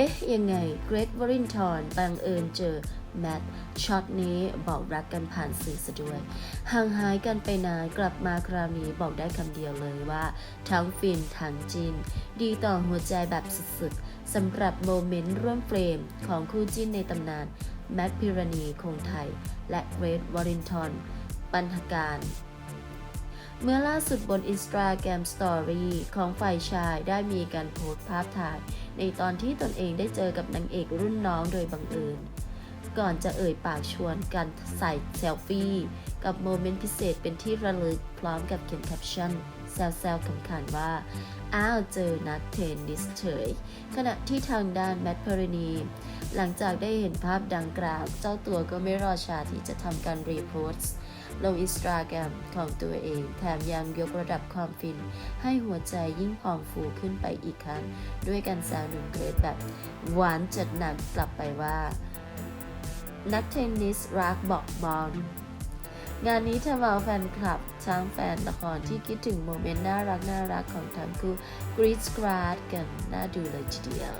อ๊ะ ยังไงเกรกวรินทร์บังเอิญเจอแมทช็อตนี้บอกรักกันผ่านสื่อซะด้วย ห่างหายกันไปนานกลับมาคราวนี้บอกได้คำเดียวเลยว่า ทั้งฟินทั้งจิน ดีต่อหัวใจแบบสุดๆสำหรับโมเมนต์ร่วมเฟรมของคู่จิ้นในตำนาน แมทพิรณีคงไทย และเกรทวรินทร์ปันธการ เมื่อล่าสุดบน Instagram Story ของฝ่ายชายได้มีการโพสต์ภาพถ่าย ในตอนที่ตนเองได้เจอกับนางเอกรุ่นน้องโดยบังเอิญ ก่อนจะเอ่ยปากชวนกันใส่เซลฟี่ กับโมเมนต์พิเศษเป็นที่ระลึกพร้อมกับเขียนแคปชั่นแซวๆขำๆว่า อ้าวเจอนักเทนนิสเฉย ขณะที่ทางด้านแมทพรณี หลังจากได้เห็นภาพดังกล่าว เจ้าตัวก็ไม่รอช้าที่จะทำการรีโพสต์ลงอินสตาแกรมของตัวเอง แถมยังยกระดับความฟิน ให้หัวใจยิ่งพองฟูขึ้นไปอีกครั้ง ด้วยการแซวหนุ่มเกรดแบบหวานจัดหนักกลับไปว่า นักเทนนิสรักบอกบอลงานนี้ทำเอาแฟนคลับทั้งแฟนละครที่คิดถึงโมเมนต์น่ารักน่ารักของทั้งคู่กรีดกราดกันน่าดูเลยทีเดียว